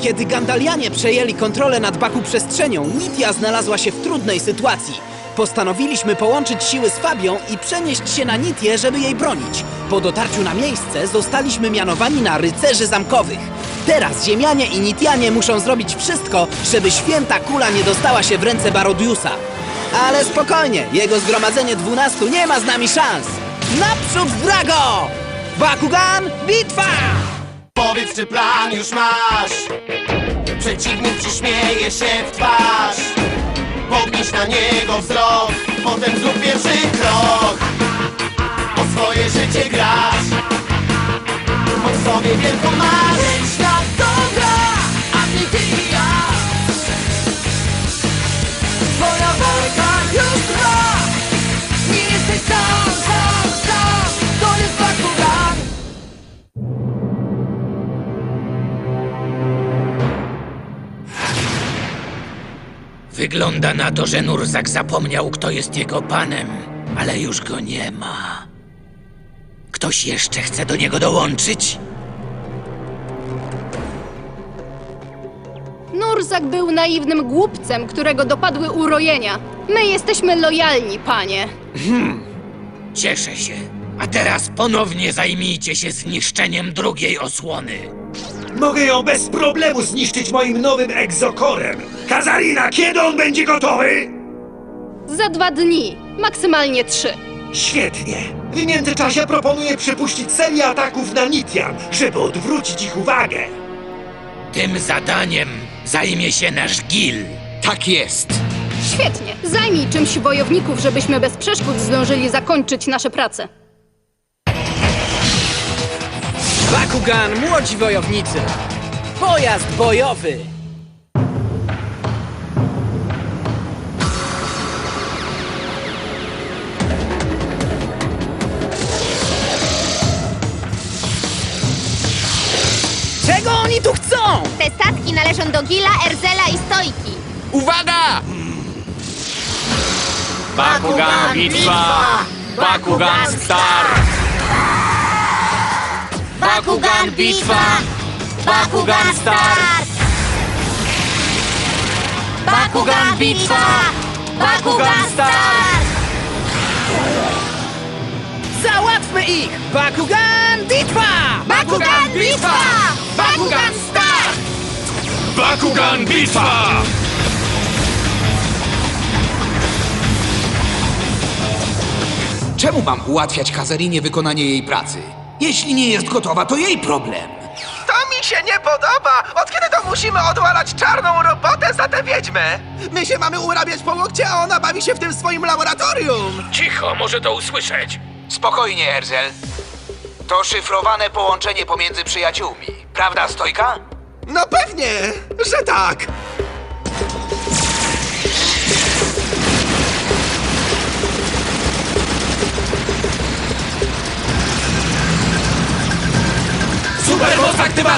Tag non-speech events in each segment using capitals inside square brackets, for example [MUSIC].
Kiedy Gandalianie przejęli kontrolę nad Baku przestrzenią, Nitia znalazła się w trudnej sytuacji. Postanowiliśmy połączyć siły z Fabią i przenieść się na Nitię, żeby jej bronić. Po dotarciu na miejsce zostaliśmy mianowani na rycerzy zamkowych. Teraz Ziemianie i Nitianie muszą zrobić wszystko, żeby święta kula nie dostała się w ręce Barodiusa. Ale spokojnie, jego zgromadzenie dwunastu nie ma z nami szans. Naprzód Drago! Bakugan, bitwa! Powiedz, czy plan już masz? Przeciwnik ci śmieje się w twarz. Podnieś na niego wzrok Potem zrób pierwszy krok. O swoje życie grasz. W sobie wielką masz. Świat to gra, a ty ty i ja. Twoja walka już trwa. Nie jesteś sam, Wygląda na to, że Nurzak zapomniał, kto jest jego panem, ale już go nie ma. Ktoś jeszcze chce do niego dołączyć? Nurzak był naiwnym głupcem, którego dopadły urojenia. My jesteśmy lojalni, panie. Cieszę się. A teraz ponownie zajmijcie się zniszczeniem drugiej osłony. Mogę ją bez problemu zniszczyć moim nowym egzokorem. Kazarina, kiedy on będzie gotowy? Za dwa dni, maksymalnie trzy. Świetnie. W międzyczasie proponuję przypuścić serię ataków na Nitian, żeby odwrócić ich uwagę. Tym zadaniem zajmie się nasz Gil. Tak jest. Świetnie. Zajmij czymś wojowników, żebyśmy bez przeszkód zdążyli zakończyć nasze prace. Bakugan, młodzi wojownicy! Pojazd bojowy! Czego oni tu chcą? Te statki należą do Gila, Erzela i Stojki. Uwaga! Bakugan bitwa! Bakugan start! Bakugan bitwa! Bakugan start! Bakugan bitwa! Bakugan start! Załatwmy ich! Bakugan, bitwa! Bakugan bitwa! Bakugan start! Bakugan bitwa! Czemu mam ułatwiać Kazarinie wykonanie jej pracy? Jeśli nie jest gotowa, to jej problem. To mi się nie podoba! Od kiedy to musimy odwalać czarną robotę za tę wiedźmę? My się mamy urabiać po łokcie, a ona bawi się w tym swoim laboratorium! Cicho, może to usłyszeć. Spokojnie, Erzel. To szyfrowane połączenie pomiędzy przyjaciółmi. Prawda, Stojka? No pewnie, że tak!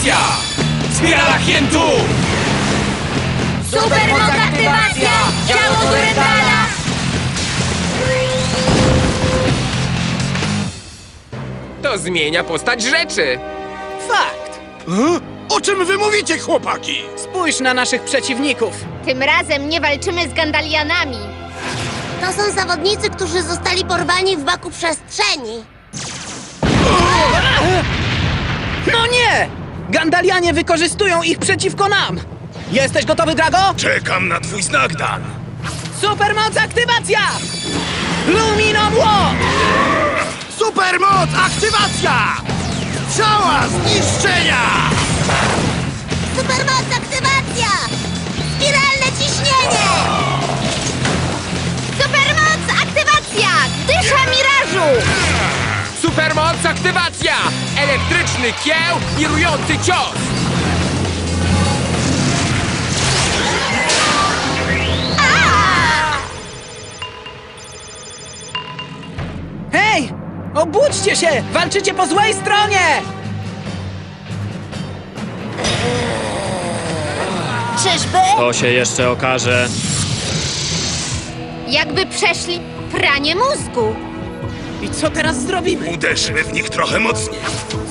Aktywacja! Spirala Hientu! Supermoc aktywacja! Ciało Durendala! To zmienia postać rzeczy. Fakt! O czym wy mówicie, chłopaki? Spójrz na naszych przeciwników! Tym razem nie walczymy z Gandalianami. To są zawodnicy, którzy zostali porwani w baku przestrzeni. No nie! Gandalianie wykorzystują ich przeciwko nam! Jesteś gotowy, Drago? Czekam na twój znak, Dan. Supermoc aktywacja! Lumino Młot! Supermoc aktywacja! Cała zniszczenia! Supermoc aktywacja! Spiralne ciśnienie! Supermoc aktywacja! Dysza mirażu! Supermoc aktywacja! Elektryczny kieł, wirujący cios! Hej! Obudźcie się! Walczycie po złej stronie! Czyżby? To się jeszcze okaże. Jakby przeszli pranie mózgu. I co teraz zrobimy? Uderzmy w nich trochę mocniej.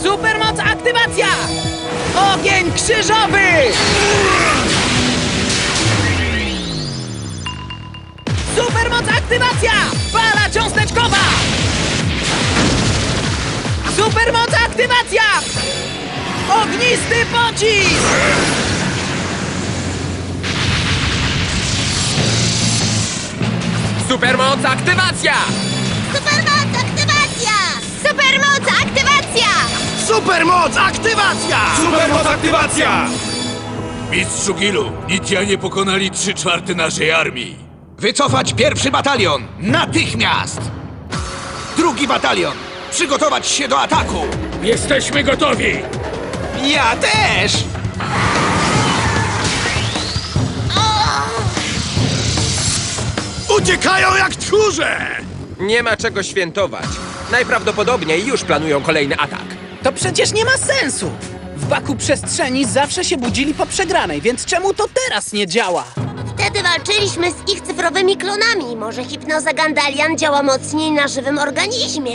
Supermoc aktywacja! Ogień krzyżowy! Supermoc aktywacja! Fala cząsteczkowa! Supermoc aktywacja! Ognisty pocisk! Supermoc aktywacja! Supermoc! Supermoc aktywacja! Supermoc aktywacja! Mistrzu Gilu, Nitianie pokonali trzy czwarte naszej armii. Wycofać pierwszy batalion! Natychmiast! Drugi batalion! Przygotować się do ataku! Jesteśmy gotowi! Ja też! Uciekają jak tchórze! Nie ma czego świętować. Najprawdopodobniej już planują kolejny atak. To przecież nie ma sensu! W baku przestrzeni zawsze się budzili po przegranej, więc czemu to teraz nie działa? Wtedy walczyliśmy z ich cyfrowymi klonami. Może hipnoza Gandalian działa mocniej na żywym organizmie.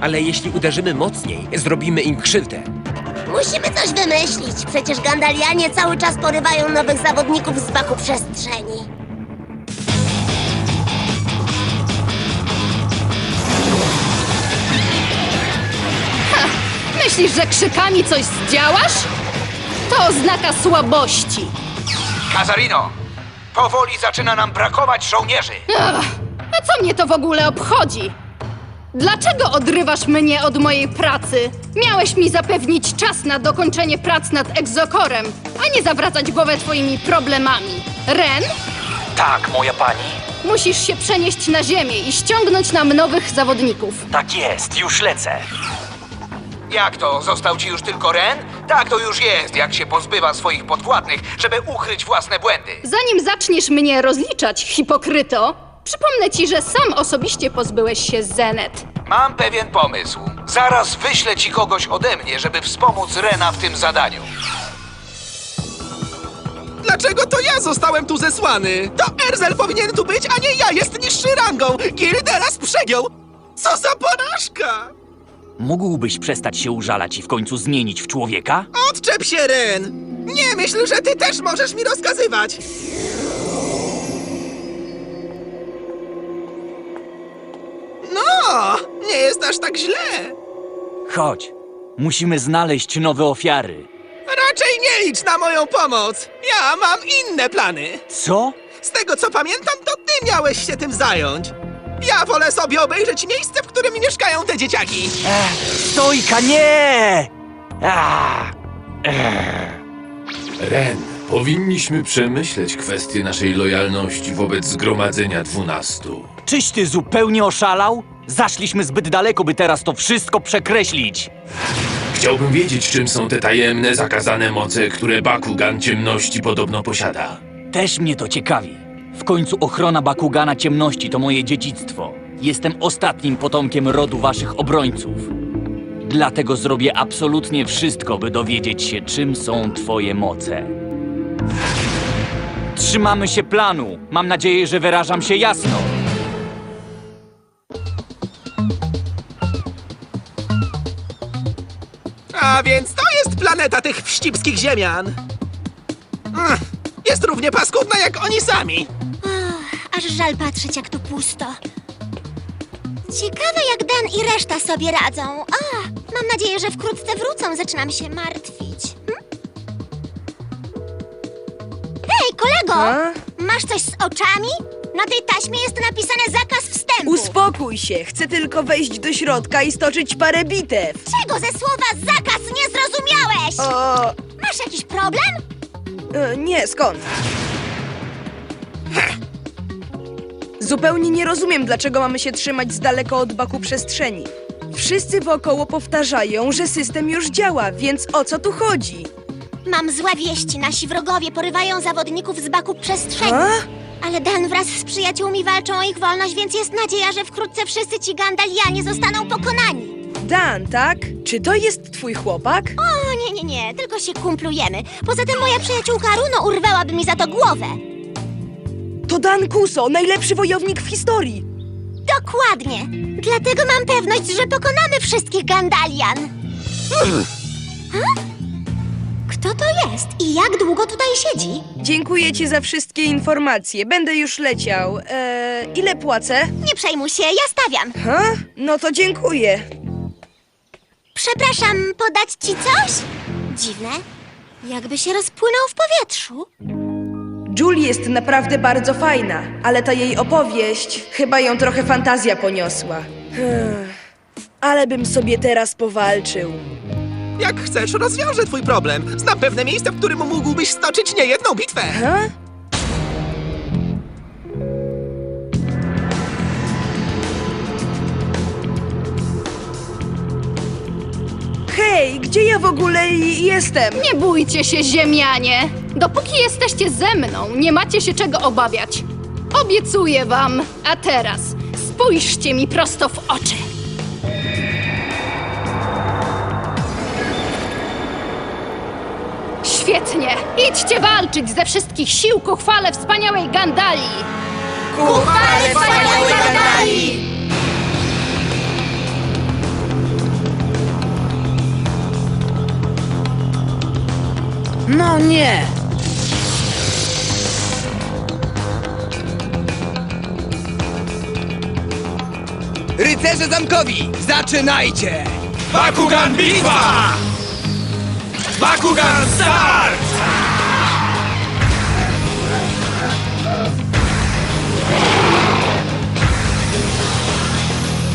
Ale jeśli uderzymy mocniej, zrobimy im krzywdę. Musimy coś wymyślić. Przecież Gandalianie cały czas porywają nowych zawodników z baku przestrzeni. Myślisz, że krzykami coś zdziałasz? To oznaka słabości. Kazarino! Powoli zaczyna nam brakować żołnierzy! Ach, a co mnie to w ogóle obchodzi? Dlaczego odrywasz mnie od mojej pracy? Miałeś mi zapewnić czas na dokończenie prac nad egzokorem, a nie zawracać głowę twoimi problemami. Ren, Tak, moja pani. musisz się przenieść na ziemię i ściągnąć nam nowych zawodników. Tak jest, już lecę. Jak to? Został ci już tylko Ren? Tak to już jest, jak się pozbywa swoich podwładnych, żeby ukryć własne błędy. Zanim zaczniesz mnie rozliczać, hipokryto, przypomnę ci, że sam osobiście pozbyłeś się Zenet. Mam pewien pomysł. Zaraz wyślę ci kogoś ode mnie, żeby wspomóc Rena w tym zadaniu. Dlaczego to ja zostałem tu zesłany? To Erzel powinien tu być, a nie ja jest niższy rangą! Gil teraz przegiął! Co za porażka! Mógłbyś przestać się użalać i w końcu zmienić w człowieka? Odczep się, Ren! Nie myśl, że ty też możesz mi rozkazywać! No, nie jest aż tak źle! Chodź, musimy znaleźć nowe ofiary. Raczej nie licz na moją pomoc! Ja mam inne plany! Co? Z tego co pamiętam, to ty miałeś się tym zająć! Ja wolę sobie obejrzeć miejsce, w którym mieszkają te dzieciaki! Stojka, nie! Ah! Ren, powinniśmy przemyśleć kwestię naszej lojalności wobec zgromadzenia dwunastu. Czyś ty zupełnie oszalał? Zaszliśmy zbyt daleko, by teraz to wszystko przekreślić. Chciałbym wiedzieć, czym są te tajemne, zakazane moce, które Bakugan ciemności podobno posiada. Też mnie to ciekawi. W końcu ochrona Bakugana ciemności to moje dziedzictwo. Jestem ostatnim potomkiem rodu waszych obrońców. Dlatego zrobię absolutnie wszystko, by dowiedzieć się, czym są twoje moce. Trzymamy się planu. Mam nadzieję, że wyrażam się jasno. A więc to jest planeta tych wścibskich ziemian! Ech, Jest równie paskudna jak oni sami! Aż żal patrzeć, jak tu pusto. Ciekawe, jak Dan i reszta sobie radzą. A, mam nadzieję, że wkrótce wrócą. Zaczynam się martwić. Hm? Hej, kolego! Masz coś z oczami? Na tej taśmie jest napisane zakaz wstępu. Uspokój się, chcę tylko wejść do środka i stoczyć parę bitew. Czego ze słowa zakaz nie zrozumiałeś? O, Masz jakiś problem? e, nie, skąd? Zupełnie nie rozumiem, dlaczego mamy się trzymać z daleka od baku przestrzeni. Wszyscy wokoło powtarzają, że system już działa, więc o co tu chodzi? Mam złe wieści. Nasi wrogowie porywają zawodników z baku przestrzeni. A? Ale Dan wraz z przyjaciółmi walczą o ich wolność, więc jest nadzieja, że wkrótce wszyscy ci Gandalianie zostaną pokonani. Dan, tak? Czy to jest twój chłopak? O, nie, nie, nie, tylko się kumplujemy. Poza tym moja przyjaciółka Runo urwałaby mi za to głowę. To Dan Kuso, najlepszy wojownik w historii. Dokładnie. Dlatego mam pewność, że pokonamy wszystkich Gandalian. Ha? Kto to jest i jak długo tutaj siedzi? Dziękuję ci za wszystkie informacje. Będę już leciał. Eee, ile płacę? Nie przejmuj się, ja stawiam. Ha? No to dziękuję. Przepraszam, podać ci coś? Dziwne. Jakby się rozpłynął w powietrzu. Julie jest naprawdę bardzo fajna, ale ta jej opowieść chyba ją trochę fantazja poniosła. Ale bym sobie teraz powalczył. Jak chcesz, rozwiążę twój problem. Znam pewne miejsce, w którym mógłbyś stoczyć niejedną bitwę. Ha? Hej, gdzie ja w ogóle i- jestem? Nie bójcie się, ziemianie! Dopóki jesteście ze mną, nie macie się czego obawiać. Obiecuję wam. A teraz spójrzcie mi prosto w oczy. Świetnie! Idźcie walczyć ze wszystkich sił ku chwale wspaniałej Gandalii! Ku chwale wspaniałej Gandalii! No nie! Rycerze zamkowi, zaczynajcie! Bakugan bitwa! Bakugan start!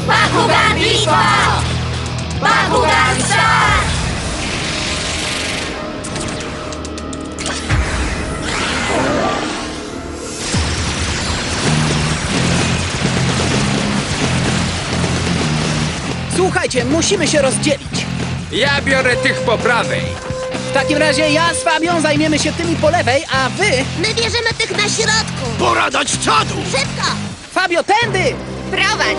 Bakugan bitwa! Bakugan start! Słuchajcie, musimy się rozdzielić. Ja biorę tych po prawej. W takim razie ja z Fabią zajmiemy się tymi po lewej, a wy... My bierzemy tych na środku. Pora dać czadu! Szybko! Fabio, tędy! Prowadź!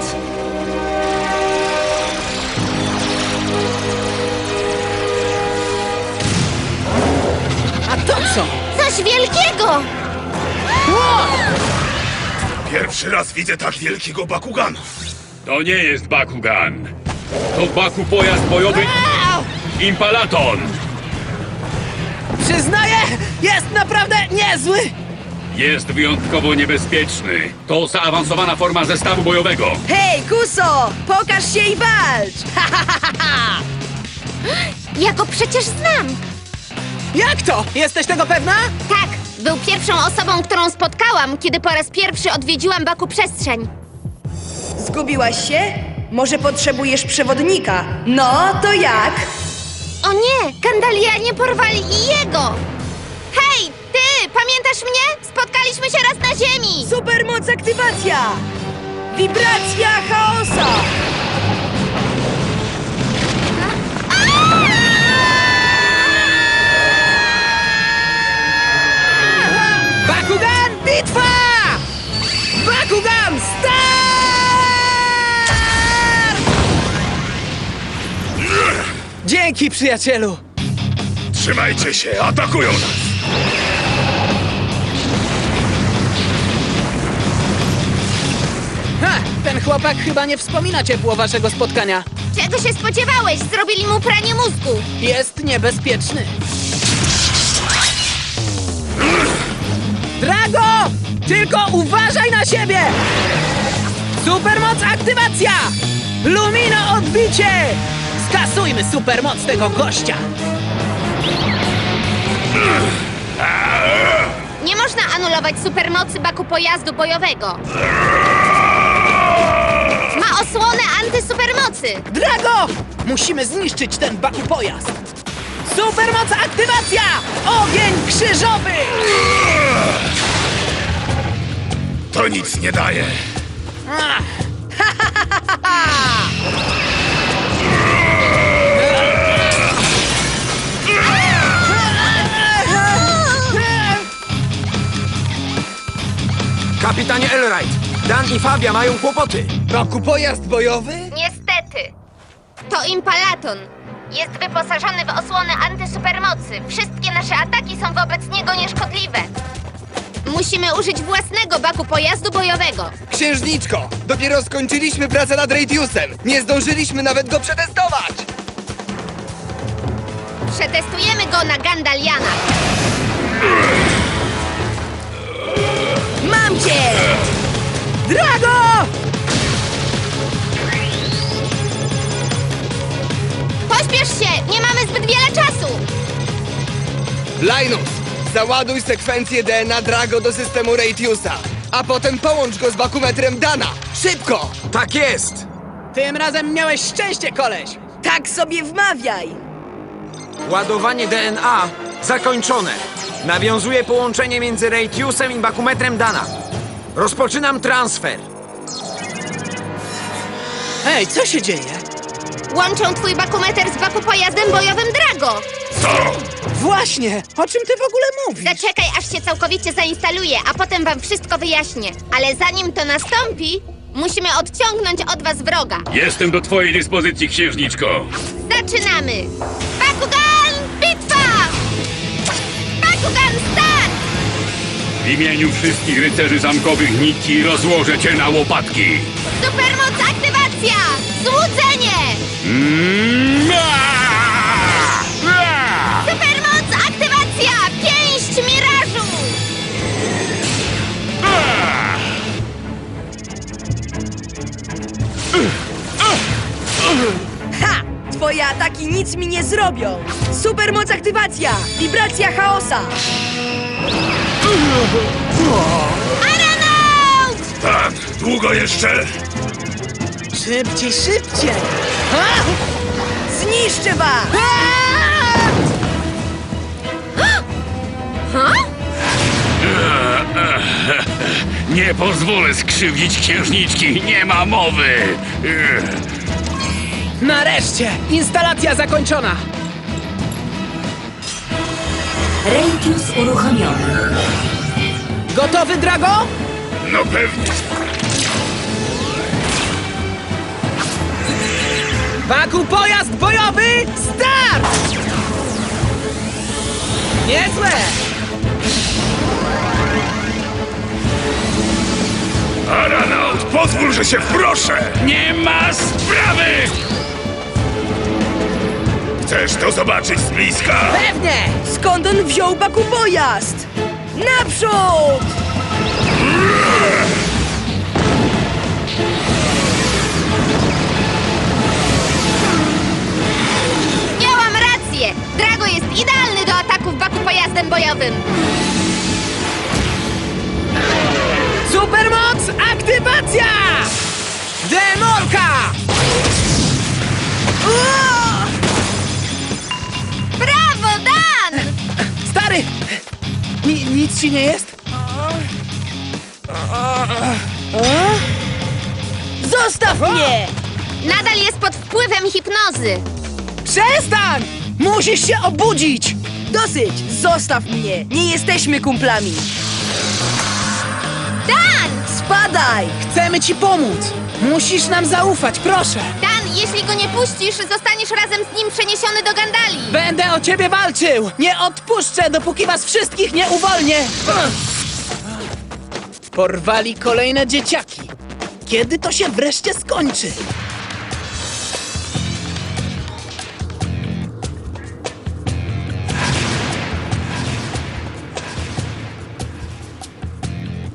A to co? Coś wielkiego! Pierwszy raz widzę tak wielkiego Bakugana. To nie jest Bakugan. To Baku pojazd bojowy Impalaton. Przyznaję, jest naprawdę niezły! Jest wyjątkowo niebezpieczny. To zaawansowana forma zestawu bojowego. Hej, Kuso! Pokaż się i walcz! Ja go przecież znam! Jak to? Jesteś tego pewna? Tak, był pierwszą osobą, którą spotkałam, kiedy po raz pierwszy odwiedziłam Baku Przestrzeń. Zgubiłaś się? Może potrzebujesz przewodnika? No, to jak? O nie, Gandalianie porwali i jego! Hej, ty, pamiętasz mnie? Spotkaliśmy się raz na ziemi! Supermoc aktywacja! Wibracja chaosa! Dzięki, przyjacielu! Trzymajcie się, atakują nas! Ha! Ten chłopak chyba nie wspomina ciepło waszego spotkania. Czego się spodziewałeś? Zrobili mu pranie mózgu! Jest niebezpieczny. Drago! Tylko uważaj na siebie! Supermoc aktywacja! Lumino odbicie! Skasujmy supermoc tego gościa! Nie można anulować supermocy Baku pojazdu bojowego. Ma osłonę antysupermocy! Drago! Musimy zniszczyć ten baku pojazd! Supermoc aktywacja! Ogień krzyżowy! To nic nie daje. Ach. [LAUGHS] Kapitanie Elright, Dan i Fabia mają kłopoty. Baku pojazd bojowy? Niestety. To Impalaton. Jest wyposażony w osłonę antysupermocy. Wszystkie nasze ataki są wobec niego nieszkodliwe. Musimy użyć własnego baku pojazdu bojowego. Księżniczko, dopiero skończyliśmy pracę nad Radiusem. Nie zdążyliśmy nawet go przetestować. Przetestujemy go na Gandalianach. Cię! Drago! Pośpiesz się! Nie mamy zbyt wiele czasu! Linus, załaduj sekwencję DNA Drago do systemu Ratiusa, a potem połącz go z bakumetrem Dana. Szybko! Tak jest! Tym razem miałeś szczęście, koleś! Tak sobie wmawiaj! Ładowanie DNA zakończone. Nawiązuję połączenie między Ratiusem i bakumetrem Dana. Rozpoczynam transfer. Hej, co się dzieje? Łączą twój bakumeter z baku pojazdem bojowym Drago. Właśnie! O czym ty w ogóle mówisz? Zaczekaj, aż się całkowicie zainstaluje, a potem wam wszystko wyjaśnię. Ale zanim to nastąpi, musimy odciągnąć od was wroga. Jestem do twojej dyspozycji, księżniczko. Zaczynamy! Bakugan, bitwa! Bakugan, start! W imieniu wszystkich rycerzy zamkowych Niki rozłożę cię na łopatki. Supermoc aktywacja! Złudzenie! Mm! Supermoc aktywacja! Pięść mirażu! Ha! Twoje ataki nic mi nie zrobią! Supermoc aktywacja! Wibracja chaosa! Aranaut! Tak, długo jeszcze? Szybciej, szybciej! Ha! Zniszczę was! Ha? Nie pozwolę skrzywdzić księżniczki, nie ma mowy. Nareszcie! Instalacja zakończona! Radius uruchomiony. Gotowy, Drago? No pewnie. Baku pojazd bojowy, start! Niezłe! Aranaut, pozwól, że się wproszę! Nie ma sprawy! Chcesz to zobaczyć z bliska? Pewnie! Skąd on wziął baku pojazd? Naprzód! Miałam rację! Drago jest idealny do ataków baku pojazdem bojowym. Supermoc aktywacja! Demolka! Nic ci nie jest? Zostaw mnie! Nadal jest pod wpływem hipnozy. Przestań! Musisz się obudzić! Dosyć! Zostaw mnie! Nie jesteśmy kumplami! Dan! Spadaj! Chcemy ci pomóc! Musisz nam zaufać, proszę! Jeśli go nie puścisz, zostaniesz razem z nim przeniesiony do Gandali. Będę o ciebie walczył! Nie odpuszczę, dopóki was wszystkich nie uwolnię! Porwali kolejne dzieciaki. Kiedy to się wreszcie skończy?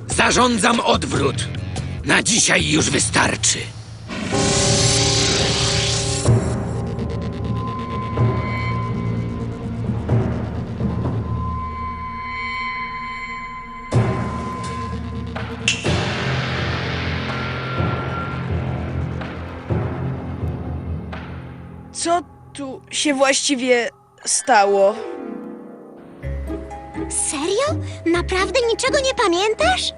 Zarządzam odwrót. Na dzisiaj już wystarczy. Się właściwie stało? Serio? Naprawdę niczego nie pamiętasz?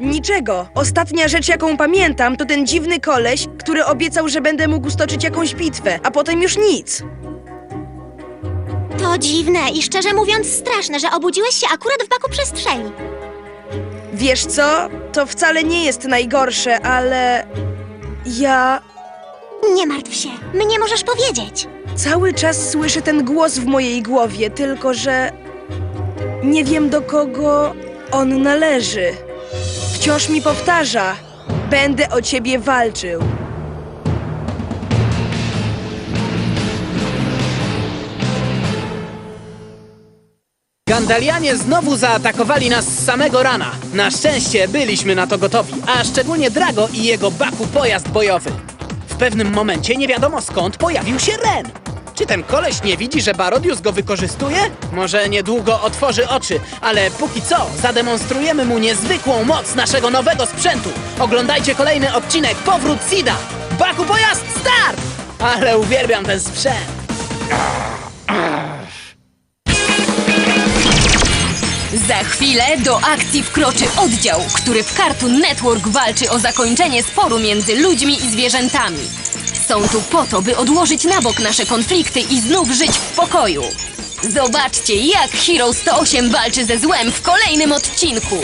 Niczego. Ostatnia rzecz, jaką pamiętam, to ten dziwny koleś, który obiecał, że będę mógł stoczyć jakąś bitwę, a potem już nic. To dziwne i szczerze mówiąc straszne, że obudziłeś się akurat w baku przestrzeni. Wiesz co? To wcale nie jest najgorsze, ale. Ja Nie martw się, mnie możesz powiedzieć. Cały czas słyszę ten głos w mojej głowie, tylko że. Nie wiem do kogo on należy. Wciąż mi powtarza: Będę o ciebie walczył. Gandalianie znowu zaatakowali nas z samego rana. Na szczęście byliśmy na to gotowi, a szczególnie Drago i jego Baku pojazd bojowy. W pewnym momencie nie wiadomo skąd pojawił się Ren. Czy ten koleś nie widzi, że Barodius go wykorzystuje? Może niedługo otworzy oczy, ale póki co zademonstrujemy mu niezwykłą moc naszego nowego sprzętu. Oglądajcie kolejny odcinek Powrót Sida! Baku pojazd start! Ale uwielbiam ten sprzęt. Za chwilę do akcji wkroczy oddział, który w Cartoon Network walczy o zakończenie sporu między ludźmi i zwierzętami. Są tu po to, by odłożyć na bok nasze konflikty i znów żyć w pokoju. Zobaczcie, jak Hero 108 walczy ze złem w kolejnym odcinku.